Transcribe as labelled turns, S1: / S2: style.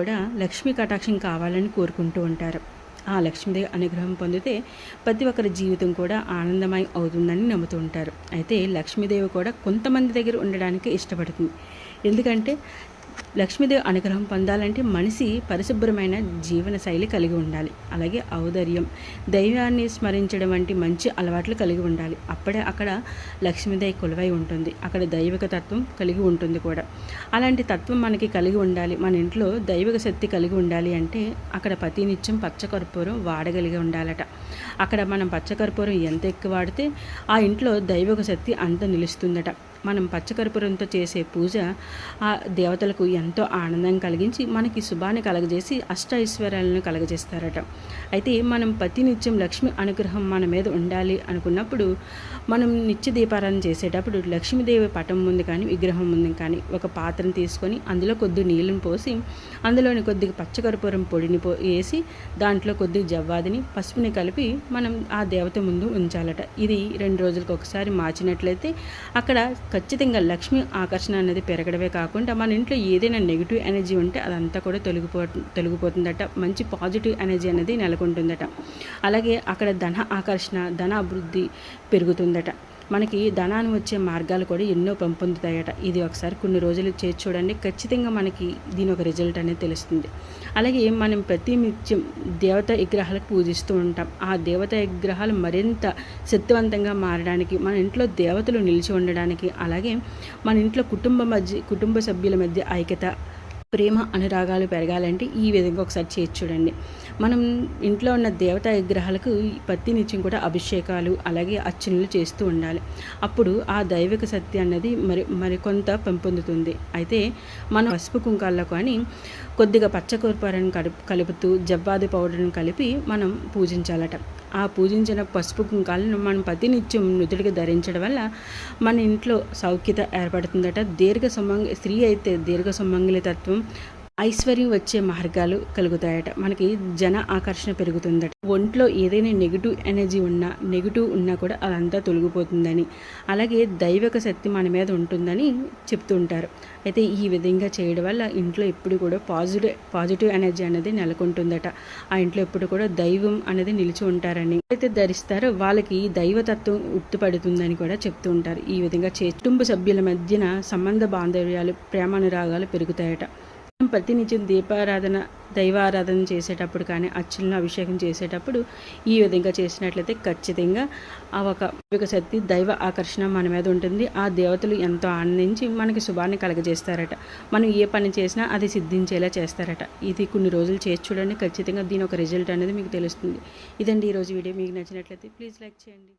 S1: కూడా లక్ష్మీ కటాక్షం కావాలని కోరుకుంటూ ఉంటారు. ఆ లక్ష్మీదేవి అనుగ్రహం పొందితే ప్రతి ఒక్కరి జీవితం కూడా ఆనందమయం అవుతుందని నమ్ముతూ ఉంటారు. అయితే లక్ష్మీదేవి కూడా కొంతమంది దగ్గర ఉండడానికి ఇష్టపడుతుంది. ఎందుకంటే లక్ష్మీదేవి అనుగ్రహం పొందాలంటే మనిషి పరిశుభ్రమైన జీవన శైలి కలిగి ఉండాలి. అలాగే ఔదర్యం దైవాన్ని స్మరించడం వంటి మంచి అలవాట్లు కలిగి ఉండాలి. అప్పుడే అక్కడ లక్ష్మీదేవి కొలువై ఉంటుంది. అక్కడ దైవిక తత్వం కలిగి ఉంటుంది కూడా. అలాంటి తత్వం మనకి కలిగి ఉండాలి. మన ఇంట్లో దైవిక శక్తి కలిగి ఉండాలి అంటే అక్కడ ప్రతినిత్యం పచ్చకర్పూరం వాడగలిగి ఉండాలట. అక్కడ మనం పచ్చకర్పూరం ఎంత ఎక్కువ వాడితే ఆ ఇంట్లో దైవిక శక్తి అంత నిలుస్తుందట. మనం పచ్చకర్పూరంతో చేసే పూజ ఆ దేవతలకు ఎంతో ఆనందం కలిగించి మనకి శుభాన్ని కలగజేసి అష్ట ఐశ్వర్యాలను కలగజేస్తారట. అయితే మనం ప్రతినిత్యం లక్ష్మి అనుగ్రహం మన మీద ఉండాలి అనుకున్నప్పుడు మనం నిత్య దీపారాధన చేసేటప్పుడు లక్ష్మీదేవి పటం ముందు కానీ విగ్రహం ముందు కానీ ఒక పాత్రను తీసుకొని అందులో కొద్ది నీళ్ళని పోసి అందులోని కొద్దిగా పచ్చకర్పూరం పొడిని పో వేసి దాంట్లో కొద్దిగా జవ్వాదిని పసుపుని కలిపి మనం ఆ దేవత ముందు ఉంచాలట. ఇది రెండు రోజులకు ఒకసారి మార్చినట్లయితే అక్కడ ఖచ్చితంగా లక్ష్మి ఆకర్షణ అనేది పెరగడమే కాకుండా మన ఇంట్లో ఏదైనా నెగిటివ్ ఎనర్జీ ఉంటే అదంతా కూడా తొలగిపో తొలగిపోతుందట. మంచి పాజిటివ్ ఎనర్జీ అనేది నెలకొంటుందట. అలాగే అక్కడ ధన ఆకర్షణ ధన అభివృద్ధి పెరుగుతుందట. మనకి ధనాన్ని వచ్చే మార్గాలు కూడా ఎన్నో పెంపొందుతాయట. ఇది ఒకసారి కొన్ని రోజులు చేసి చూడండి. ఖచ్చితంగా మనకి దీని ఒక రిజల్ట్ అనేది తెలుస్తుంది. అలాగే మనం ప్రతి నిత్యం దేవత విగ్రహాలకు పూజిస్తూ ఉంటాం. ఆ దేవత విగ్రహాలు మరింత శక్తివంతంగా మారడానికి మన ఇంట్లో దేవతలు నిలిచి ఉండడానికి అలాగే మన ఇంట్లో కుటుంబ మధ్య కుటుంబ సభ్యుల మధ్య ఐక్యత ప్రేమ అనురాగాలు పెరగాలంటే ఈ విధంగా ఒకసారి చేసి చూడండి. మనం ఇంట్లో ఉన్న దేవతా విగ్రహాలకు పత్తి నిత్యం కూడా అభిషేకాలు అలాగే అర్చనలు చేస్తూ ఉండాలి. అప్పుడు ఆ దైవిక శక్తి అన్నది మరి మరికొంత పెంపొందుతుంది. అయితే మనం పసుపు కుంకాల్లో కానీ కొద్దిగా పచ్చకూరపారని కలుపు కలుపుతూ జవ్వాది పౌడర్ను కలిపి మనం పూజించాలట. ఆ పూజించిన పసుపు కుంకాలను మనం ప్రతినిత్యం నుదుడికి ధరించడం వల్ల మన ఇంట్లో సౌఖ్యత ఏర్పడుతుందట. దీర్ఘ సుమంగ స్త్రీ అయితే దీర్ఘ సుమంగళి తత్వం ఐశ్వర్యం వచ్చే మార్గాలు కలుగుతాయట. మనకి జన ఆకర్షణ పెరుగుతుందట. ఒంట్లో ఏదైనా నెగిటివ్ ఎనర్జీ ఉన్నా నెగిటివ్ ఉన్నా కూడా అదంతా తొలగిపోతుందని అలాగే దైవిక శక్తి మన మీద ఉంటుందని చెప్తూ ఉంటారు అయితే ఈ విధంగా చేయడం వల్ల ఇంట్లో ఎప్పుడు కూడా పాజిటివ్ పాజిటివ్ ఎనర్జీ అనేది నెలకొంటుందట. ఆ ఇంట్లో ఎప్పుడు కూడా దైవం అనేది నిలిచి ఉంటారని అయితే ధరిస్తారో వాళ్ళకి దైవతత్వం ఉత్తుపడుతుందని కూడా చెప్తూ ఉంటారు ఈ విధంగా చే కుటుంబ సభ్యుల మధ్యన సంబంధ బాంధవ్యాలు ప్రేమానురాగాలు పెరుగుతాయట. ప్రతినిత్యం దీపారాధన దైవారాధన చేసేటప్పుడు కానీ అచ్చులను అభిషేకం చేసేటప్పుడు ఈ విధంగా చేసినట్లయితే ఖచ్చితంగా ఆ ఒక శక్తి దైవ ఆకర్షణ మన మీద ఉంటుంది. ఆ దేవతలు ఎంతో ఆనందించి మనకి శుభాన్ని కలగజేస్తారట. మనం ఏ పని చేసినా అది సిద్ధించేలా చేస్తారట. ఇది కొన్ని రోజులు చేసి చూడండి. ఖచ్చితంగా దీని ఒక రిజల్ట్ అనేది మీకు తెలుస్తుంది. ఇదండి ఈరోజు వీడియో. మీకు నచ్చినట్లయితే ప్లీజ్ లైక్ చేయండి.